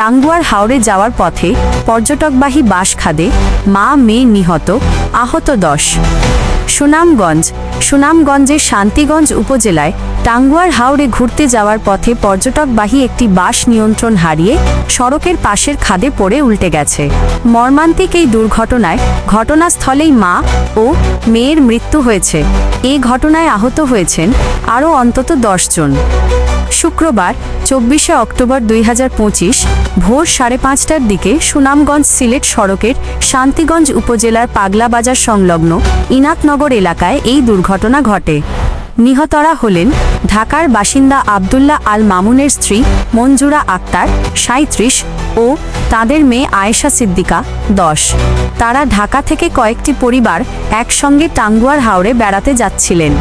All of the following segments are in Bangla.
টাঙ্গুয়ার হাওড়ে যাওয়ার পথে পর্যটকবাহী বাস খাদে মা মেয়ে নিহত, আহত দশ। সুনামগঞ্জ, সুনামগঞ্জের শান্তিগঞ্জ উপজেলায় টাঙ্গুয়ার হাওড়ে ঘুরতে যাওয়ার পথে পর্যটকবাহী একটি বাস নিয়ন্ত্রণ হারিয়ে সড়কের পাশের খাদে পড়ে উল্টে গেছে। মর্মান্তিক এই দুর্ঘটনায় ঘটনাস্থলেই মা ও মেয়ের মৃত্যু হয়েছে। এই ঘটনায় আহত হয়েছেন আরও অন্তত জন। শুক্রবার, চব্বিশে অক্টোবর দুই হাজার পঁচিশ, ভোর সাড়ে পাঁচটার দিকে সুনামগঞ্জ সিলেট সড়কের শান্তিগঞ্জ উপজেলার পাগলা বাজার সংলগ্ন ইনাতনগর এলাকায় এই দুর্ঘটনা ঘটে। নিহতরা হলেন ঢাকার বাসিন্দা আবদুল্লাহ আল মামুনের স্ত্রী মঞ্জুরা আক্তার সাঁত্রিশ ও তাদের মেয়ে আয়েশা সিদ্দিকা, দশ। তারা ঢাকা থেকে কয়েকটি পরিবার একসঙ্গে টাঙ্গুয়ার হাওড়ে বেড়াতে যাচ্ছিলেন।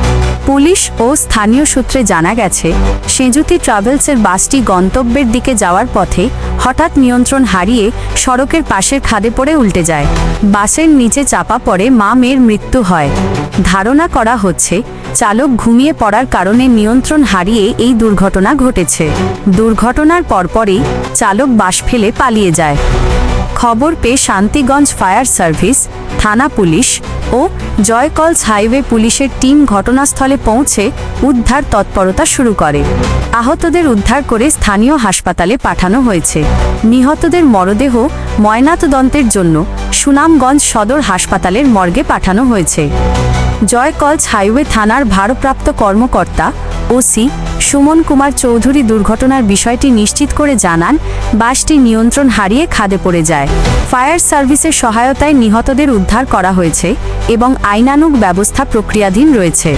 পুলিশ ও স্থানীয় সূত্রে জানা গেছে, সেজুতি ট্রাভেলসের বাসটি গন্তব্যের দিকে যাওয়ার পথে হঠাৎ নিয়ন্ত্রণ হারিয়ে সড়কের পাশের খাদে পড়ে উল্টে যায়। বাসের নিচে চাপা পড়ে মা মেয়ের মৃত্যু হয়। ধারণা করা হচ্ছে, চালক ঘুমিয়ে পড়ার কারণে নিয়ন্ত্রণ হারিয়ে এই দুর্ঘটনা ঘটেছে। দুর্ঘটনার পরপরই চালক বাস ফেলে পালিয়ে যায়। খবর পেয়ে শান্তিগঞ্জ ফায়ার সার্ভিস, থানা পুলিশ ও জয়কলস হাইওয়ে পুলিশের টিম ঘটনাস্থলে পৌঁছে উদ্ধার তৎপরতা শুরু করে। আহতদের উদ্ধার করে স্থানীয় হাসপাতালে পাঠানো হয়েছে। নিহতদের মরদেহ ময়নাতদন্তের জন্য সুনামগঞ্জ সদর হাসপাতালের মর্গে পাঠানো হয়েছে। জয়কলস হাইওয়ে থানার ভারপ্রাপ্ত কর্মকর্তা ওসি সুমন কুমার চৌধুরী দুর্ঘটনার বিষয়টি নিশ্চিত করে জানান, বাসটি নিয়ন্ত্রণ হারিয়ে খাদে পড়ে যায়। ফায়ার সার্ভিসের সহায়তায় নিহতদের উদ্ধার করা হয়েছে এবং আইনানুগ ব্যবস্থা প্রক্রিয়াধীন রয়েছে।